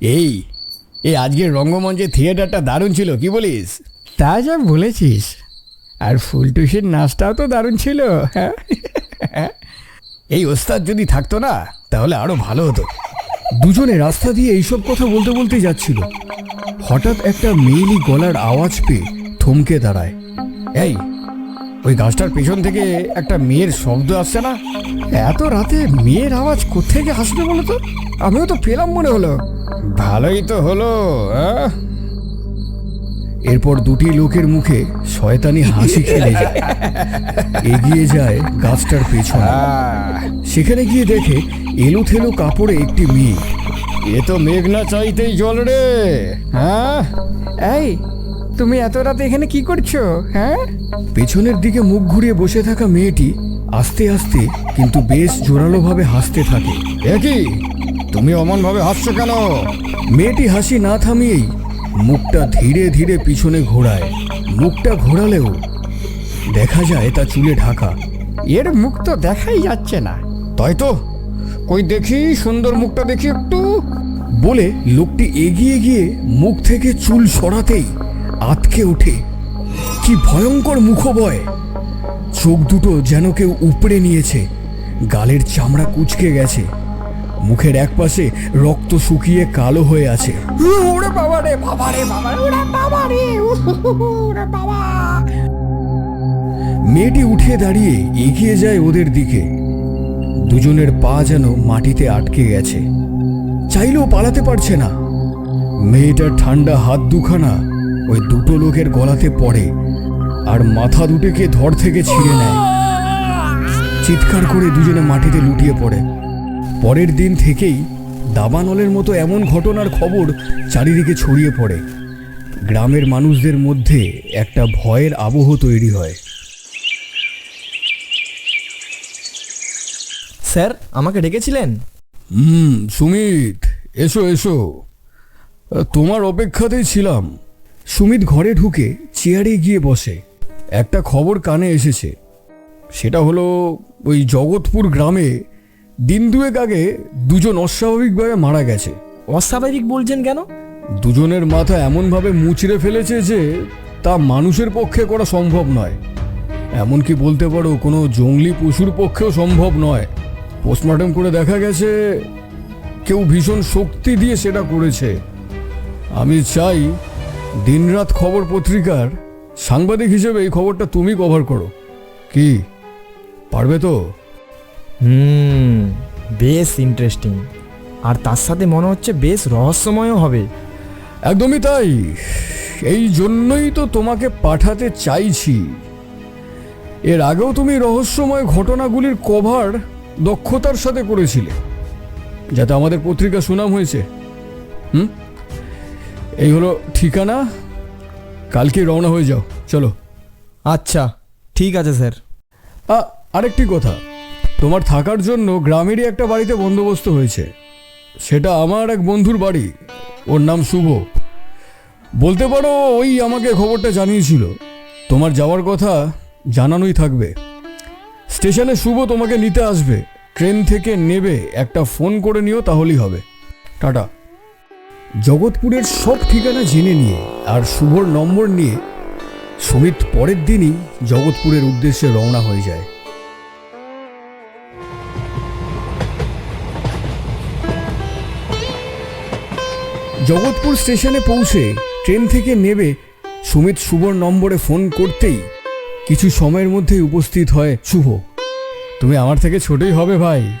এই এই আজকের রঙ্গমঞ্চে থিয়েটারটা দারুণ ছিল কি বলিস? তা যা বলেছিস। আর ফুলটুসির নাচটাও তো দারুণ ছিল। হ্যাঁ এই ওস্তাদ যদি থাকতো না তাহলে আরও ভালো হতো। দুজনে রাস্তা দিয়ে এইসব কথা বলতে বলতে যাচ্ছিল। হঠাৎ একটা মেয়েলি গলার আওয়াজ পেয়ে থমকে দাঁড়ায়। এই ওই গাছটার পেছন থেকে একটা মেয়ের শব্দ আসছে না? এত রাতে মেয়ের আওয়াজ কোথেকে আসবে বলো তো? আমিও তো পেলাম মনে হলো। ভালোই তো হলো? এরপর দুটি লোকের মুখে শয়তানি হাসি খেলে যায়। এগিয়ে যায় গাছটার পেছনে। সেখানে গিয়ে দেখে এলো থেলো কাপড়ে একটি মেয়ে। এ তো মেঘনা চাইতেই জল রে হ্যাঁ এই তুমি এত রাতে এখানে কি করছ হ্যাঁ? পেছনের দিকে মুখ ঘুরিয়ে বসে থাকা মেয়েটি আস্তে আস্তে কিন্তু বেশ জোরালোভাবে হাসতে থাকে। একই তুমি অমন ভাবে হাসছো কেন? মেয়েটি হাসি না থামিয়েই মুখটা ধীরে ধীরে পিছনে ঘোরায়। মুখটা ঘোরালেও দেখা যায় তা চুলে ঢাকা। এর মুখ তো দেখাই যাচ্ছে না। তাই তো? কই দেখি সুন্দর মুখটা দেখি একটু। বলে লোকটি এগিয়ে গিয়ে মুখ থেকে চুল সরাতেই আতকে ওঠে। কি ভয়ঙ্কর মুখবয় চোখ দুটো যেন কেউ উপড়ে নিয়েছে। গালের চামড়া কুচকে গেছে। মুখের একপাশে রক্ত শুকিয়ে কালো হয়ে আছে। ওরে বাবা রে বাবা রে বাবা ওরে বাবা রে ওরে বাবা। মেয়েটি উঠে দাঁড়িয়ে এগিয়ে যায় ওদের দিকে। দুজনের পা যেন মাটিতে আটকে গেছে। চাইলেও পালাতে পারছে না। মেয়েটার ঠান্ডা হাত দুখানা ওই দুটো লোকের গলাতে পড়ে আর মাথা দুটোকে ধর থেকে ছিঁড়ে নেয়। চিৎকার করে দুজনে মাটিতে লুটিয়ে পড়ে। পরের দিন থেকেই দাবানলের মতো এমন ঘটনার খবর চারিদিকে ছড়িয়ে পড়ে। গ্রামের মানুষদের মধ্যে একটা ভয়ের আবহ তৈরি হয়। স্যার আমাকে ডেকেছিলেন? হুম সুমিত এসো এসো। তোমার অপেক্ষাতেই ছিলাম। সুমিত ঘরে ঢুকে চেয়ারে গিয়ে বসে। একটা খবর কানে এসেছে। সেটা হলো ওই জগৎপুর গ্রামে দিন দুয়েক আগে দুজন অস্বাভাবিকভাবে মারা গেছে। অস্বাভাবিক বলছেন কেন? দুজনের মাথা এমনভাবে মুচড়ে ফেলেছে যে তা মানুষের পক্ষে করা সম্ভব নয়। এমনকি বলতে পারো কোনো জঙ্গলি পশুর পক্ষেও সম্ভব নয়। পোস্টমর্টম করে দেখা গেছে কেউ ভীষণ শক্তি দিয়ে সেটা করেছে। আমি চাই দিনরাত খবর পত্রিকার সাংবাদিক হিসেবে এই খবরটা তুমি কভার করো। কি? পারবে তো? হুম বেশ ইন্টারেস্টিং আর তার সাথে মনে হচ্ছে বেশ রহস্যময়ও হবে। একদমই তাই। এই জন্যই তো তোমাকে পাঠাতে চাইছি। এর আগেও তুমি রহস্যময় ঘটনাগুলির কভার দক্ষতার সাথে করেছিলে যাতে আমাদের পত্রিকা সুনাম হয়েছে। হুম? এই হলো ঠিকানা। কালকে রওনা হয়ে যাও। চলো। আচ্ছা ঠিক আছে স্যার। আ, আরেকটি কথা। তোমার থাকার জন্য গ্রামেরই একটা বাড়িতে বন্দোবস্ত হয়েছে। সেটা আমার এক বন্ধুর বাড়ি। ওর নাম শুভ। বলতে পারো ওই আমাকে খবরটা জানিয়েছিল। তোমার যাওয়ার কথা জানানোই থাকবে। স্টেশনে শুভ তোমাকে নিতে আসবে। ট্রেন থেকে নেবে একটা ফোন করে নিও তাহলেই হবে। টাটা। জগৎপুরের সব ঠিকানা জেনে নিয়ে আর শুভর নম্বর নিয়ে সুমিত পরের দিনই জগৎপুরের উদ্দেশ্যে রওনা হয়ে যায়। জগৎপুর স্টেশনে পৌঁছে ট্রেন থেকে নেবে সুমিত শুভর নম্বরে ফোন করতেই কিছু সময়ের মধ্যেই উপস্থিত হয় শুভ। তুমি আমার থেকে ছোটই হবে ভাই,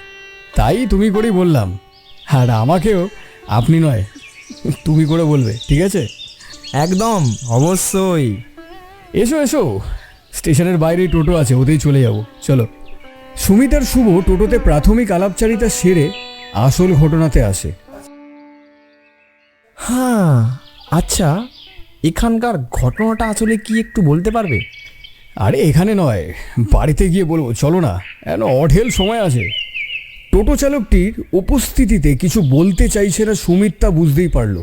তাই তুমি করেই বললাম। আর আমাকেও, আপনি নয় তুমি করে বলবে ঠিক আছে? একদম অবশ্যই। এসো এসো। স্টেশনের বাইরেই টোটো আছে ওতেই চলে যাব। চলো। সুমিত আর শুভ টোটোতে প্রাথমিক আলাপচারিতা সেরে আসল ঘটনাতে আসে। হ্যাঁ আচ্ছা এখানকার ঘটনাটা আসলে কি একটু বলতে পারবে? আরে এখানে নয় বাড়িতে গিয়ে বলব চলো না। এন অঢেল সময় আছে। টোটো চালকটির উপস্থিতিতে কিছু বলতে চাইছে না সুমিত তা বুঝতেই পারল।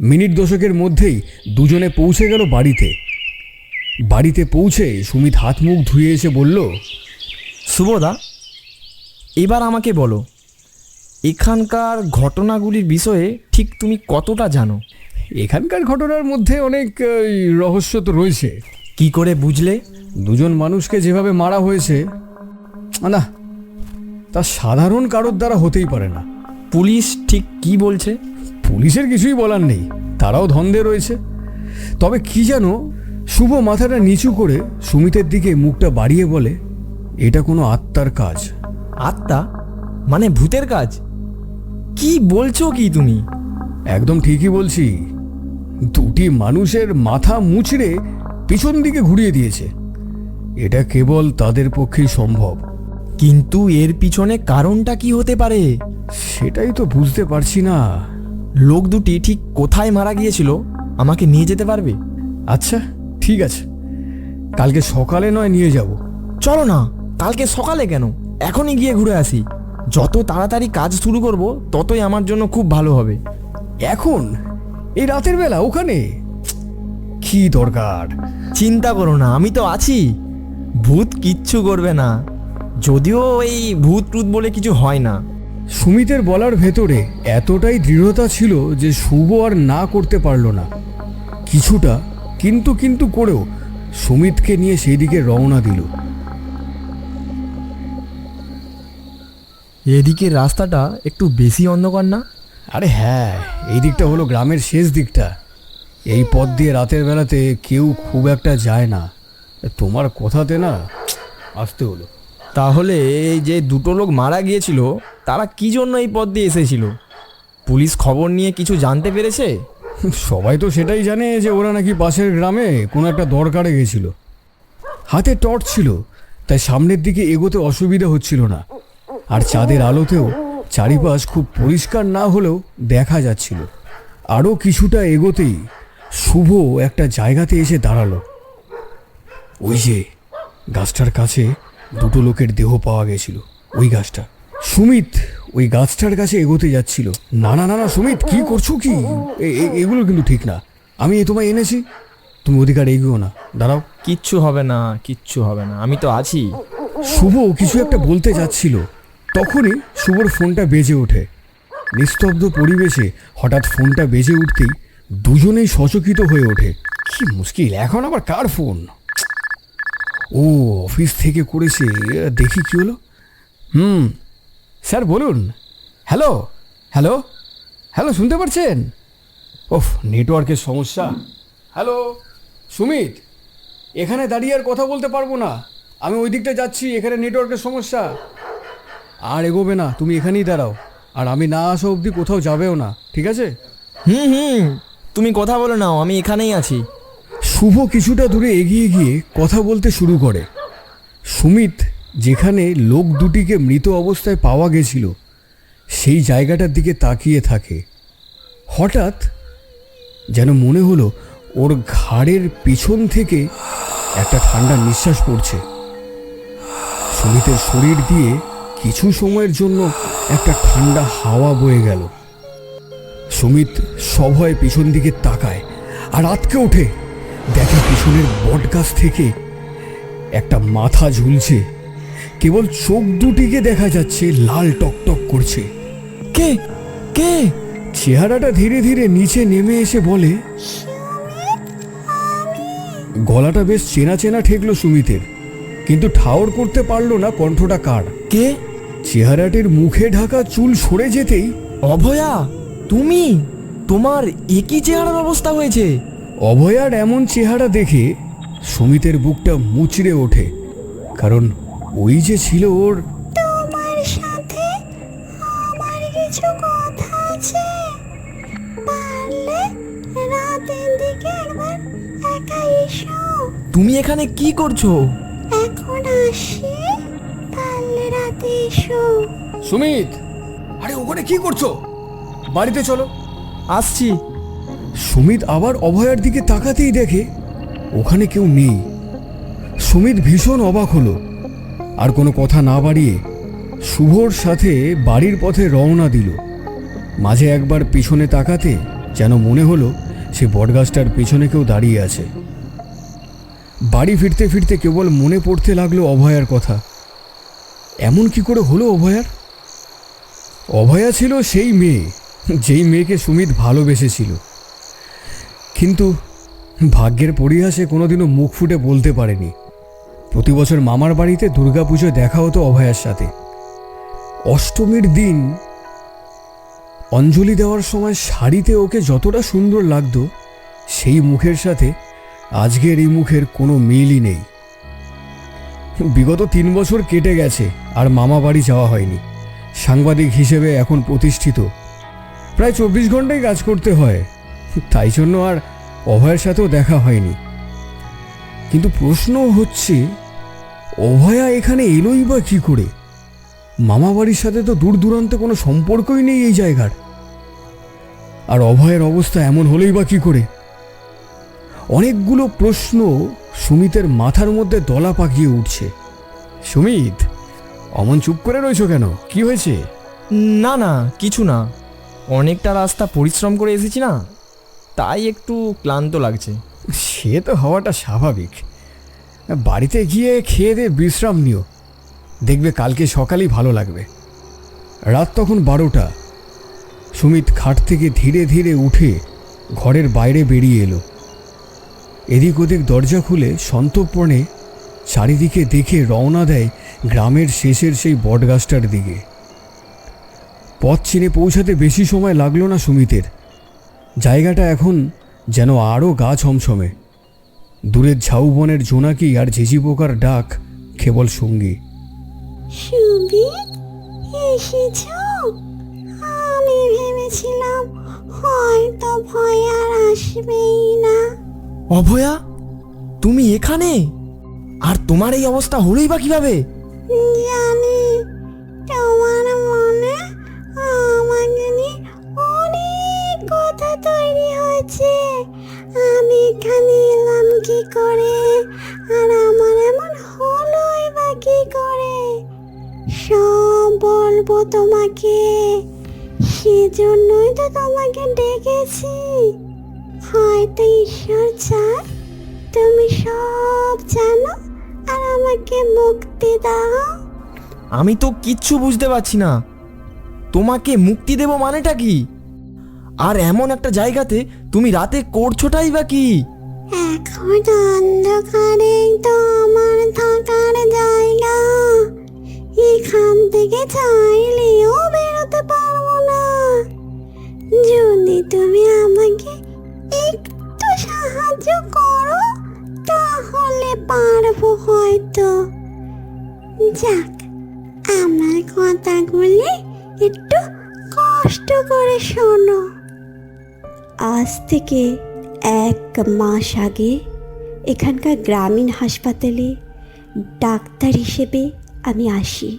মিনিট দশকের মধ্যেই দুজনে পৌঁছে গেল বাড়িতে। বাড়িতে পৌঁছে সুমিত হাত মুখ ধুয়ে এসে বলল শুভদা এবার আমাকে বলো এখানকার ঘটনাগুলির বিষয়ে ঠিক তুমি কতটা জানো? এখানকার ঘটনার মধ্যে অনেক রহস্য তো রয়েছে। কি করে বুঝলে? দুজন মানুষকে যেভাবে মারা হয়েছে না তা সাধারণ কারোর দ্বারা হতেই পারে না। পুলিশ ঠিক কি বলছে? পুলিশের কিছুই বলার নেই তারাও ধন্দে রয়েছে। তবে কি যেন শুভ মাথাটা নিচু করে সুমিতের দিকে মুখটা বাড়িয়ে বলে এটা কোনো আত্মার কাজ। আত্মা? মানে ভূতের কাজ? কি বলছো কি তুমি? একদম ঠিকই বলছি। দুটি মানুষের মাথা মুচড়ে পিছন দিকে ঘুরিয়ে দিয়েছে। এটা কেবল তাদের পক্ষেই সম্ভব। কিন্তু এর পিছনে কারণটা কি হতে পারে? সেটাই তো বুঝতে পারছি না। লোক দুটি ঠিক কোথায় মারা গিয়েছিল আমাকে নিয়ে যেতে পারবে? আচ্ছা ঠিক আছে। কালকে সকালে নয় নিয়ে যাব। চলো না কালকে সকালে কেন? এখনই গিয়ে ঘুরে আসি। যত তাড়াতাড়ি কাজ শুরু করব ততই আমার জন্য খুব ভালো হবে। এখন? এই রাতের বেলা ওখানে? কি দরকার? চিন্তা করো না আমি তো আছি। ভূত কিচ্ছু করবে না। যদিও এই ভূত টুত বলে কিছু হয় না। সুমিতের বলার ভেতরে এতটাই দৃঢ়তা ছিল যে শুভ আর না করতে পারল না। কিছুটা কিন্তু কিন্তু করেও সুমিতকে নিয়ে সেই দিকে রওনা দিল। এদিকের রাস্তাটা একটু বেশি অন্ধকার না? আরে হ্যাঁ এই দিকটা হলো গ্রামের শেষ দিকটা। এই পথ দিয়ে রাতের বেলাতে কেউ খুব একটা যায় না। তোমার কথাতে না আসতে হলো। তাহলে এই যে দুটো লোক মারা গিয়েছিল, তারা কি জন্য এই পথ দিয়ে এসেছিল? পুলিশ খবর নিয়ে কিছু জানতে পেরেছে? সবাই তো সেটাই জানে যে ওরা নাকি পাশের গ্রামে কোনো একটা দরকারে গেছিল। হাতে টর্চ ছিল, তাই সামনের দিকে এগোতে অসুবিধা হচ্ছিল না। আর চাঁদের আলোতেও চারিপাশ খুব পরিষ্কার না হলেও দেখা যাচ্ছিল। আরও কিছুটা এগোতেই শুভ একটা জায়গাতে এসে দাঁড়াল। ওই যে গাছটার কাছে দুটো লোকের দেহ পাওয়া গেছিল। ওই গাছটা। সুমিত ওই গাছটার কাছে এগোতে যাচ্ছিল। না না না না সুমিত কি করছ কি? এগুলো কিন্তু ঠিক না। আমি এ তোমায় এনেছি। তুমি অধিকার এগিয়েও না। দাঁড়াও। কিচ্ছু হবে না কিচ্ছু হবে না। আমি তো আছি। শুভ কিছু একটা বলতে যাচ্ছিল। তখনই শুভর ফোনটা বেজে ওঠে। নিস্তব্ধ পরিবেশে হঠাৎ ফোনটা বেজে উঠতেই দুজনেই সচকিত হয়ে ওঠে। কি মুশকিল এখন আবার কার ফোন? ও, অফিস থেকে করেছে। দেখি কি হলো। হুম, স্যার বলুন। হ্যালো হ্যালো হ্যালো, শুনতে পারছেন? ওফ, নেটওয়ার্কের সমস্যা। হ্যালো, সুমিত, এখানে দাঁড়িয়ে আর কথা বলতে পারব না। আমি ওই দিকটা যাচ্ছি, এখানে নেটওয়ার্কের সমস্যা। আর এগোবে না, তুমি এখানেই দাঁড়াও। আর আমি না আসা অবধি কোথাও যাবেও না, ঠিক আছে? হুম হুম, তুমি কথা বলে নাও, আমি এখানেই আছি। শুভ কিছুটা দূরে এগিয়ে গিয়ে কথা বলতে শুরু করে। সুমিত, যেখানে লোক দুটিকে মৃত অবস্থায় পাওয়া গেছিল, সেই জায়গাটার দিকে তাকিয়ে থাকে। হঠাৎ যেন মনে হলো, ওর ঘাড়ের পিছন থেকে একটা ঠান্ডা নিঃশ্বাস পড়ছে। সুমিতের শরীর দিয়ে কিছু সময়ের জন্য একটা ঠান্ডা হাওয়া বয়ে গেল। সুমিত সভয়ে পিছন দিকে তাকায় আর আতকে ওঠে। দেখে পিছনের বটগাছ থেকে একটা মাথা ঝুলছে। কেবল চোখ দুটিকে দেখা যাচ্ছে লাল টকটক করছে। কে? কে? চেহারাটা ধীরে ধীরে নিচে নেমে এসে বলে গলাটা বেশ চেনা চেনা ঠেকলো সুমিতের কিন্তু ঠাওর করতে পারল না কণ্ঠটা কার। কে? চেহারাটির মুখে ঢাকা চুল সরে যেতেই অভয়া তুমি? তোমার একই চেহারার অবস্থা হয়েছে। অভয়ার এমন চেহারা দেখে সুমিতের বুকটা মুচড়ে ওঠে কারণ ওই যে ছিল ওর তোমার সাথে আমার কিছু কথা আছে। পারলে রাতের দিকে একবার একা এসো। তুমি এখানে কি করছ? এখন আসি পারলে রাতে এসো। সুমিত! আরে ওখানে কি করছ? বাড়িতে চলো। আসছি। সুমিত আবার অভয়ার দিকে তাকাতেই দেখে ওখানে কেউ নেই। সুমিত ভীষণ অবাক হলো। আর কোনো কথা না বাড়িয়ে শুভর সাথে বাড়ির পথে রওনা দিল। মাঝে একবার পিছনে তাকাতে যেন মনে হলো সে বটগাছটার পিছনে কেউ দাঁড়িয়ে আছে। বাড়ি ফিরতে ফিরতে কেবল মনে পড়তে লাগল অভয়ার কথা। এমন কি করে হলো অভয়ার? অভয়া ছিল সেই মেয়ে, যেই মেয়েকে সুমিত ভালোবেসেছিল। কিন্তু ভাগ্যের পরিহাসে কোনোদিনও মুখ ফুটে বলতে পারেনি। প্রতি বছর মামার বাড়িতে দুর্গাপুজো দেখা হতো অভয়ার সাথে। অষ্টমীর দিন অঞ্জলি দেওয়ার সময় শাড়িতে ওকে যতটা সুন্দর লাগতো, সেই মুখের সাথে আজকের এই মুখের কোনো মিলই নেই। বিগত তিন বছর কেটে গেছে আর মামা বাড়ি যাওয়া হয়নি। সাংবাদিক হিসেবে এখন প্রতিষ্ঠিত। প্রায় চব্বিশ ঘন্টায় কাজ করতে হয়। তাই জন্য আর অভয়ের সাথেও দেখা হয়নি। কিন্তু প্রশ্ন হচ্ছে, অভয়া এখানে এলোই বা কি করে? মামা বাড়ির সাথে তো দূর দূরান্তে কোনো সম্পর্কই নেই এই জায়গার। আর অভয়ের অবস্থা এমন হলেই বা কি করে? অনেকগুলো প্রশ্ন সুমিতের মাথার মধ্যে দলা পাকিয়ে উঠছে। সুমিত, অমন চুপ করে রয়েছো কেন? কি হয়েছে? না না, কিছু না। অনেকটা রাস্তা পরিশ্রম করে এসেছি না? তাই একটু ক্লান্ত লাগছে। সে তো হওয়াটা স্বাভাবিক। বাড়িতে গিয়ে খেয়ে দিয়ে বিশ্রাম নিও। দেখবে কালকে সকালেই ভালো লাগবে। রাত তখন বারোটা। সুমিত খাট থেকে ধীরে ধীরে উঠে ঘরের বাইরে বেরিয়ে এলো। এদিক ওদিক দরজা খুলে সন্তর্পণে চারিদিকে দেখে রওনা দেয় গ্রামের শেষের সেই বটগাছটার দিকে। পথ চিনে পৌঁছাতে বেশি সময় লাগল না সুমিতের। জায়গাটা এখন যেন আরও গা ছমছমে। দূরের ঝাউবনের জোনাকি আর ঝিঝি পোকার ডাক কেবল সঙ্গী। সুবিত এসেছ? আমি ভেবেছিলাম হয়তো ভয় আর আসবেই না। অভয়া তুমি এখানে? আর তোমার এই অবস্থা হলোই বা কীভাবে? জানি তোমার মনে আমাকে নিয়ে হয়েছে আমি এখানে এলাম কি করে? আর আমার এমন হলোই বা কি করে? সব বলব তোমাকে, সেজন্যই তো তোমাকে ডেকেছি। হয়তো ঈশ্বর চায়, তুমি সব জানো আর আমাকে মুক্তি দাও। আমি তো কিচ্ছু বুঝতে পারছি না। তোমাকে মুক্তি দেব মানেটা কি? আর এমন একটা জায়গাতে তুমি রাতে করছোটাই বা কি? এখন অন্ধকারে তো আমার থাকার জায়গা। এখান থেকে চাইলেও বেরোতে পারব না। যদি তুমি আমাকে একটু সাহায্য করো, তাহলে পারব হয়তো। যাক, আমার কথাগুলি একটু কষ্ট করে শোনো। আজ থেকে এক মাস আগে এখানকার গ্রামীণ হাসপাতালে ডাক্তার হিসেবে আমি আসি।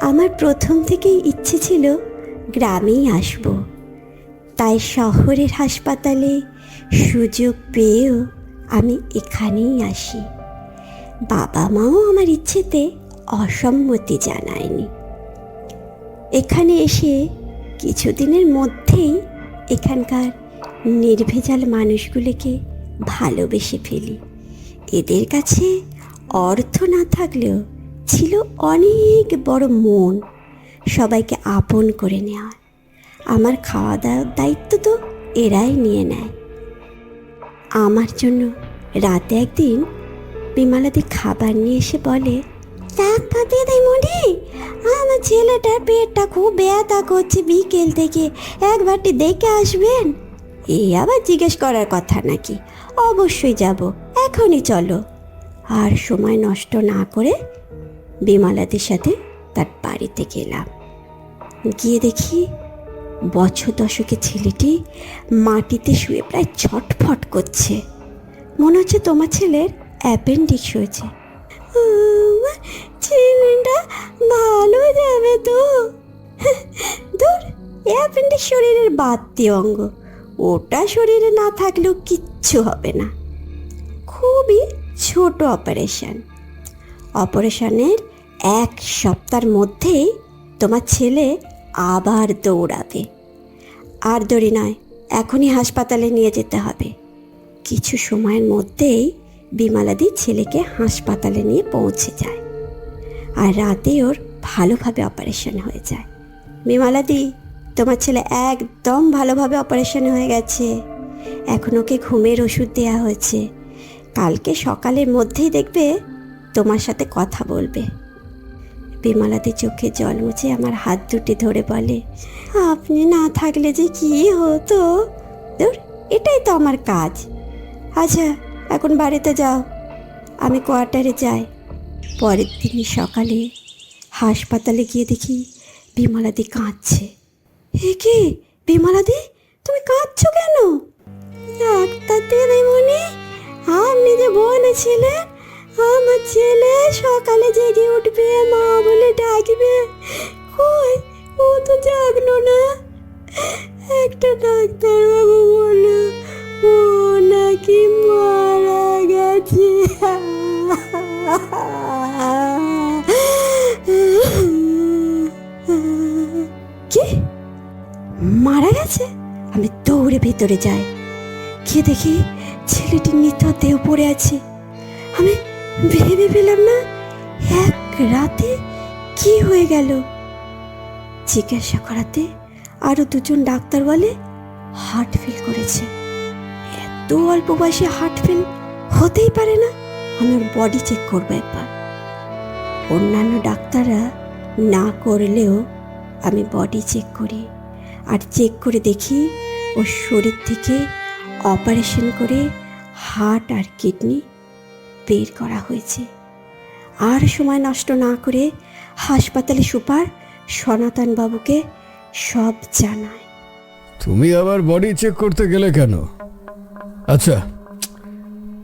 আমার প্রথম থেকেই ইচ্ছে ছিল গ্রামেই আসব। তাই শহরের হাসপাতালে সুযোগ পেয়েও আমি এখানেই আসি। বাবা মাও আমার ইচ্ছেতে অসম্মতি জানায়নি। এখানে এসে কিছুদিনের মধ্যেই এখানকার নির্ভেজাল মানুষগুলোকে ভালোবেসে ফেলি। এদের কাছে অর্থ না থাকলেও ছিল অনেক বড় মন সবাইকে আপন করে নেওয়ার। আমার খাওয়া দাওয়ার দায়িত্ব তো এরাই নিয়ে নেয়। আমার জন্য রাতে একদিন বিমালাদি খাবার নিয়ে এসে বলে ডাক্তার দিদিমণি আমার ছেলেটার পেটটা খুব ব্যথা করছে বিকেল থেকে। একবারটি দেখে আসবেন? এই আবার জিজ্ঞেস করার কথা নাকি? অবশ্যই যাব। এখনই চলো। আর সময় নষ্ট না করে বিমালাদের সাথে তার বাড়িতে গেলাম। গিয়ে দেখি বছর দশকে ছেলেটি মাটিতে শুয়ে প্রায় ছটফট করছে। মনে হচ্ছে তোমার ছেলের অ্যাপেন্ডিক্স হয়েছে। ছেলেটা ভালো যাবে তো। দূর অ্যাপেন্ডিক্স শরীরের বাড়তি অঙ্গ। ওটা শরীরে না থাকলেও কিচ্ছু হবে না। খুবই ছোট অপারেশন। অপারেশনের এক সপ্তাহের মধ্যেই তোমার ছেলে আবার দৌড়াবে। আর দৌড়ি নয়, এখনই হাসপাতালে নিয়ে যেতে হবে। কিছু সময়ের মধ্যেই বিমালাদি ছেলেকে হাসপাতালে নিয়ে পৌঁছে যায়। আর রাতে ওর ভালোভাবে অপারেশন হয়ে যায়। বিমলাদি, তোমার ছেলে একদম ভালোভাবে অপারেশন হয়ে গেছে। এখন ওকে ঘুমের ওষুধ দেওয়া হয়েছে। কালকে সকালের মধ্যেই দেখবে তোমার সাথে কথা বলবে। বিমলাদি চোখে জল মুছে আমার হাত দুটি ধরে বলে, আপনি না থাকলে যে কি হতো? এটাই তো আমার কাজ। আচ্ছা এখন বাড়িতে যাও। আমি কোয়ার্টারে যাই। পরের দিন সকালে হাসপাতালে গিয়ে দেখি বিমলাদি কাঁদছে। এ কি? বিমলাদি, তুমি কাঁদছো কেন? ডাক্তার দিদিমণি আপনি যে বলেছিলেন আমার ছেলে সকালে জেগে উঠবে, মা বলে ডাকবে। কই? ও তো জাগলো না। একটা ডাক্তারবাবু বলল ও নাকি মারা গেছে। কি? মারা গেছে? আমি দৌড়ে ভেতরে যাই। গিয়ে দেখি নিথর দেহ পড়ে আছে। আমি ভেবে পেলাম না, এক রাতে কি হয়ে গেল? জিজ্ঞাসা করাতে আরও দুজন ডাক্তার বলে হার্ট ফেল করেছে। এত অল্প বয়সে হার্ট ফেল হতেই পারে না? আমি ওর বডি চেক করব একবার। অন্যান্য ডাক্তাররা না করলেও আমি বডি চেক করি। আর চেক করে দেখি ওর শরীর থেকে অপারেশন করে হার্ট আর কিডনি বের করা হয়েছে। আর সময় নষ্ট না করে হাসপাতালে সুপার সনাতন বাবুকে সব জানায়। তুমি আবার বডি চেক করতে গেলে কেন? আচ্ছা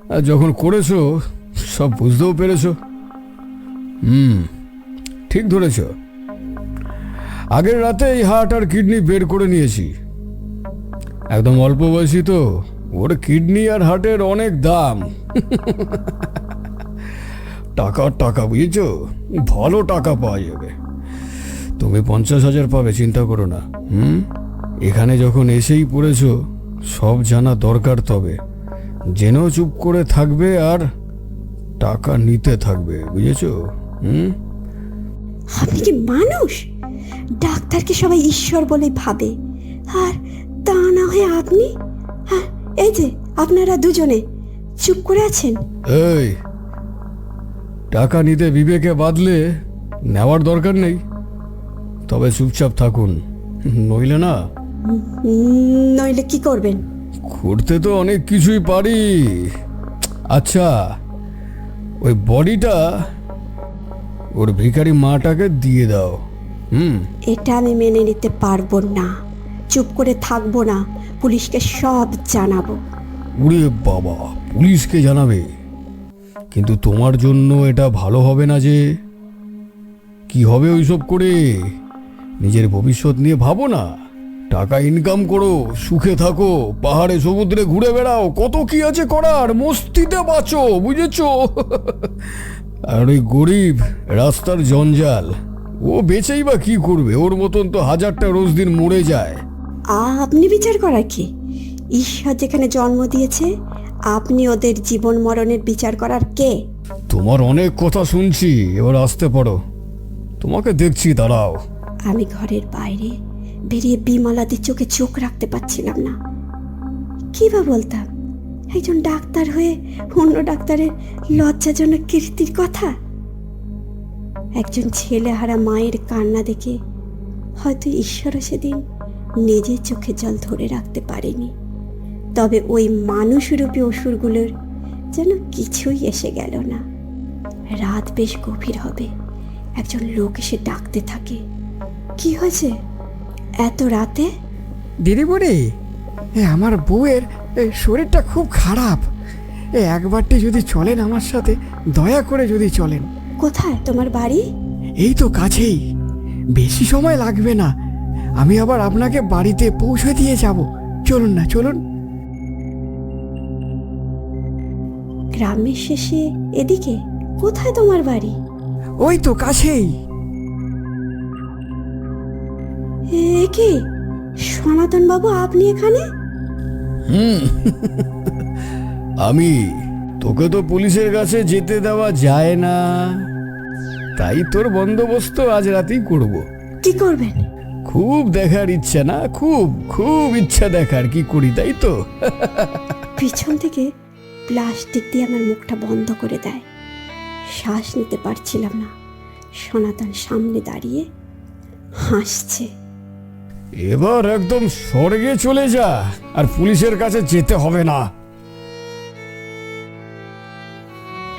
আর যখন করেছ, সব বুঝতেও পেরেছ? হুম, ঠিক ধরেছ। আগের রাতে এই হার্ট আর কিডনি বের করে নিয়েছি। একদম অল্প বয়সী তো, ওর কিডনি আর হার্টের অনেক দাম। টাকার টাকা, বুঝেছ? ভালো টাকা পাওয়া যাবে। তুমি পঞ্চাশ হাজার পাবে, চিন্তা করো না। হুম, এখানে যখন এসেই পড়েছো সব জানা দরকার তবে। জেনেও চুপ করে থাকবে আর টাকা নিতে থাকবে বুঝেছ? হুম? আপনি কি মানুষ? ডাক্তারকে সবাই ঈশ্বর বলে ভাবে। আর তা না হয়ে আপনি? হ্যাঁ এই যে আপনারা দুজনে। চুপ করে আছেন? এই টাকা নিতে বিবেকে বাদলে নেওয়ার দরকার নেই। তবে চুপচাপ থাকুন। নইলে না নইলে কি করবেন? করতে তো অনেক কিছুই পারি। আচ্ছা ওই বডিটা ওর ভিখারি মাটাকে দিয়ে দাও। হুম? এটা আমি মেনে নিতে পারব না। চুপ করে থাকব না। পুলিশকে সব জানাব। উরে বাবা পুলিশকে জানাবে। কিন্তু তোমার জন্য এটা ভালো হবে না যে। কি হবে ওইসব করে? নিজের ভবিষ্যৎ নিয়ে ভাবো না। টাকা ইনকাম করো সুখে থাকো পাহাড়ে সমুদ্রে ঘুরে বেড়াও কত কি আছে করার মস্তিতে বাঁচো বুঝেছ? আর ওই গরিব রাস্তার জঞ্জাল ও বেচেই বা কি করবে? ওর মতন তো হাজারটা রোজ দিন মরে যায়। আপনি বিচার করার কি? ঈশ্বর যেখানে জন্ম দিয়েছে। আপনি ওদের জীবন মরণের বিচার করার কে? তোমার অনেক কথা শুনছি এবার আসতে পারো। তোমাকে দেখছি দাঁড়াও। আমি ঘরের বাইরে বেরিয়ে বিমলাদের চোখে চোখ রাখতে পারছিলাম না। কি বা বলতাম? একজন ডাক্তার হয়ে অন্য ডাক্তারের লজ্জাজনক কীর্তির কথা? একজন ছেলে হারা মায়ের কান্না দেখে হয়তো ঈশ্বরও সেদিন নিজের চোখে জল ধরে রাখতে পারেনি। তবে ওই মানুষরূপী অসুরগুলোর যেন কিছুই এসে গেল না। রাত বেশ গভীর হবে। একজন লোক এসে ডাকতে থাকে। কি হয়েছে? এত রাতে? দিদিমণি এ আমার বউয়ের এ, শরীরটা খুব খারাপ। এ একবারটি যদি চলেন আমার সাথে দয়া করে যদি চলেন। কোথায়? তোমার বাড়ি? এই তো কাছেই। বেশি সময় লাগবে না। আমি আবার আপনাকে বাড়িতে পৌঁছে দিয়ে যাব। চলুন না চলুন। গ্রামের শেষে এদিকে কোথায় তোমার বাড়ি? ওই তো কাছেই। এ কি? সনাতন বাবু আপনি এখানে? হুম। আমি তোকে তো পুলিশের কাছে যেতে দেওয়া যায় না। তাই তোর বন্দোবস্ত আজ রাতেই করব। কি করবেন? খুব দেখার ইচ্ছা না? খুব খুব ইচ্ছা দেখার। কি করি তাই তো? পিছন থেকে প্লাস্টিক দিয়ে আমার মুখটা বন্ধ করে দেয়। শ্বাস নিতে পারছিলাম না। সনাতন সামনে দাঁড়িয়ে হাসছে। এবার একদম স্বর্গে চলে যা, আর পুলিশের কাছে যেতে হবে না।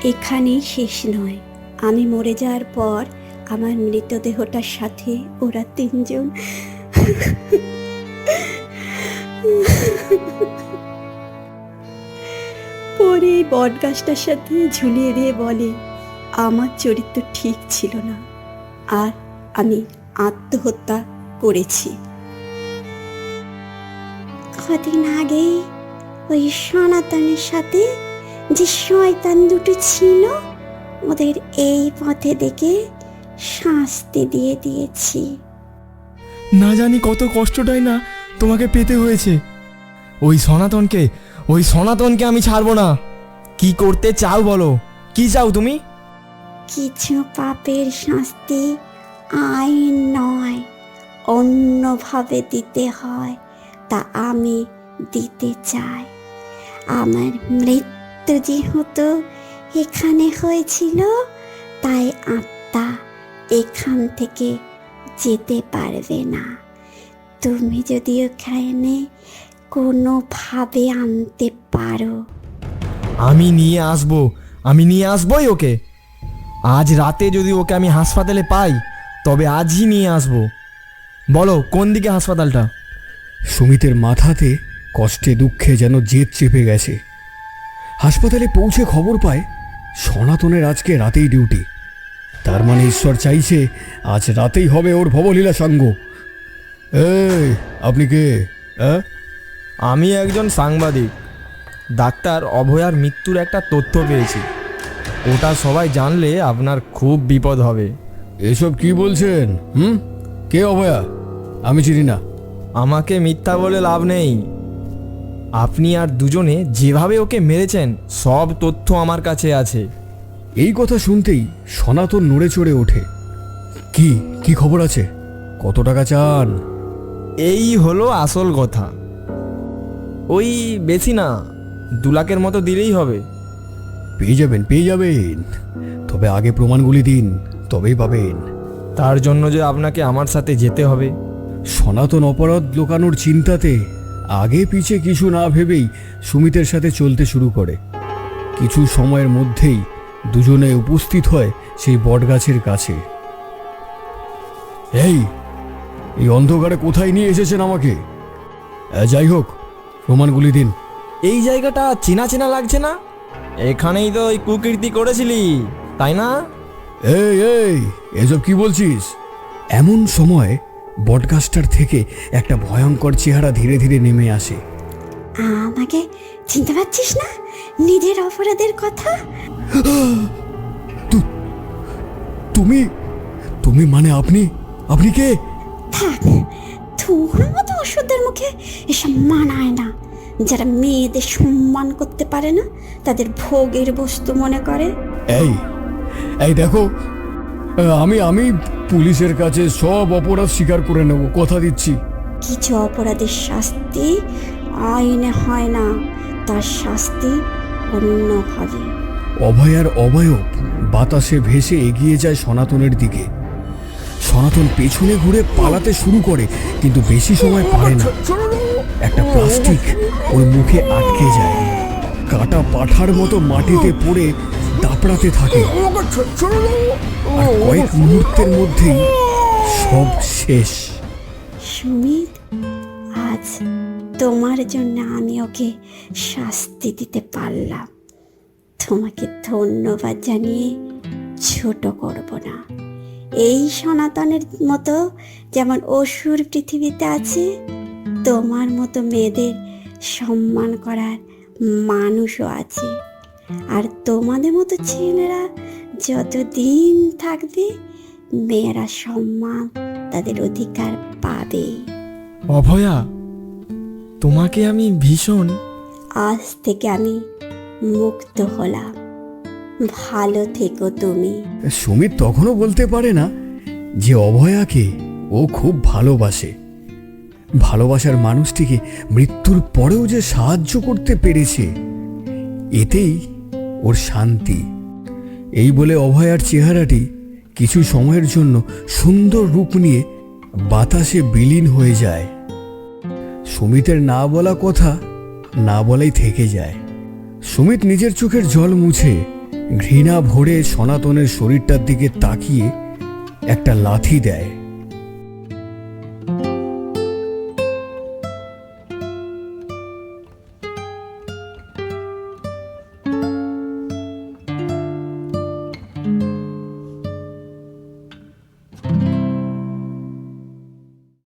এখানেই শেষ নয়। আমি মরে যাওয়ার পর আমার মৃতদেহটার সাথে ওরা তিনজন। পরে এই বটগাছটার সাথে ঝুলিয়ে দিয়ে বলে, আমার চরিত্র ঠিক ছিল না। আর আমি আত্মহত্যা করেছি। কদিন আগেই ওই সনাতনের সাথে যে শয়তান দুটো ছিল ওদের এই পথে দেখে শাস্তি দিয়ে দিয়েছি। না জানি কত কষ্টটাই না তোমাকে পেতে হয়েছে। ওই সনাতনকে ওই সনাতনকে আমি ছাড়বো না। কি করতে চাও বলো? কি চাও তুমি? কিছু পাপের শাস্তি আইন নয় অন্যভাবে দিতে হয়। তা আমি দিতে চাই। আমার মৃত্যু যেহেতু এখানে হয়েছিল, তাই আত্মা এখান থেকে যেতে পারবে না। তুমি যদি ওখানে কোনোভাবে আনতে পারো। আমি নিয়ে আসব, আমি নিয়ে আসবোই ওকে। আজ রাতে যদি ওকে আমি হাসপাতালে পাই, তবে আজই নিয়ে আসব। বলো, কোন দিকে হাসপাতালটা? সুমিতের মাথাতে কষ্টে দুঃখে যেন জেদ চেপে গেছে। হাসপাতালে পৌঁছে খবর পায় সনাতনের আজকে রাতেই ডিউটি। তার মানে ঈশ্বর চাইছে আজ রাতেই হবে ওর ভবলীলা সাঙ্গ। এই আপনি কে? হ্যাঁ আমি একজন সাংবাদিক। ডাক্তার অভয়ার মৃত্যুর একটা তথ্য পেয়েছি। ওটা সবাই জানলে আপনার খুব বিপদ হবে। এসব কি বলছেন? হুম? কে অভয়া? আমি চিনি না। আমাকে মিথ্যা বলে লাভ নেই। আপনি আর দুজনে যেভাবে ওকে মেরেছেন সব তথ্য আমার কাছে আছে। এই কথা শুনতেই সনাতন নড়ে চড়ে ওঠে। কি কি খবর আছে? কত টাকা চান? এই হলো আসল কথা। ওই বেশি না দু লাখের মতো দিলেই হবে। পেয়ে যাবেন পেয়ে যাবেন। তবে আগে প্রমাণগুলি দিন তবেই পাবেন। তার জন্য যে আপনাকে আমার সাথে যেতে হবে। সনাতন অপরাধ লোকানোর চিন্তাতে আগে পিছে কিছু না ভেবেই সুমিতের সাথে চলতে শুরু করে। কিছু সময়ের মধ্যেই দুজনে উপস্থিত হয় সেই বটগাছের কাছে। এই এই অন্ধকারে কোথায় নিয়ে এসেছেন আমাকে? যাই হোক প্রমাণগুলি দিন। এই জায়গাটা চেনা চেনা লাগছে না? এখানেই তো ওই কুকীর্তি করেছিলি তাই না? এই এই এসব কি বলছিস? এমন সময় বটগাছটার থেকে একটা ভয়ঙ্কর চেহারা ধীরে ধীরে নেমে আসে। আমাকে চিনতে পারছিস না? নিজের অপরাধের কথা? তুমি তুমি মানে আপনি আপনি কে? থাক তোমার মতো ওষুধের মুখে এসব মানায় না। যারা মেয়েদের সম্মান করতে পারে না তাদের ভোগের বস্তু মনে করে। এই এই দেখো আমি আমি পুলিশের কাছে সব অপরাধ স্বীকার করে নেব কথা দিচ্ছি। কিছু অপরাধের শাস্তি আইনে হয় না তার শাস্তি অন্যভাবে অভয়ার অবয়ব বাতাসে ভেসে এগিয়ে যায় সনাতনের দিকে। সনাতন পেছনে ঘুরে পালাতে শুরু করে কিন্তু বেশি সময় পারে না। একটা প্লাস্টিক ওর মুখে আটকে যায়। কাটা পাঠার মতো মাটিতে পড়ে দাপড়াতে থাকে। কয়েক মুহূর্তের মধ্যেই সব শেষ। সুমিত, আজ তোমার জন্য আমি ওকে শাস্তি দিতে পারলাম। তোমাকে ধন্যবাদ জানিয়ে ছোট করব না। এই সনাতনের মতো যেমন অসুর পৃথিবীতে আছে, তোমার মতো মেয়েদের সম্মান করার মানুষও আছে। আর তোমাদের মতো ছেলেরা যতদিন থাকবে মেয়েরা সম্মান তাদের অধিকার পাবে। অভয়া তোমাকে আমি ভীষণ আজ থেকে আমি মুক্ত হলাম। ভালো থেকো তুমি। সুমিত তখনও বলতে পারে না যে অভয়াকে ও ও খুব ভালোবাসে। ভালোবাসার মানুষটিকে মৃত্যুর পরেও যে সাহায্য করতে পেরেছে এতেই ওর শান্তি। এই বলে অভয়ার চেহারাটি কিছু সময়ের জন্য সুন্দর রূপ নিয়ে বাতাসে বিলীন হয়ে যায়। সুমিতের না বলা কথা না বলাই থেকে যায়। সুমিত নিজের চোখের জল মুছে ঘৃণা ভরে সনাতনের শরীরটার দিকে তাকিয়ে একটা লাথি দেয়।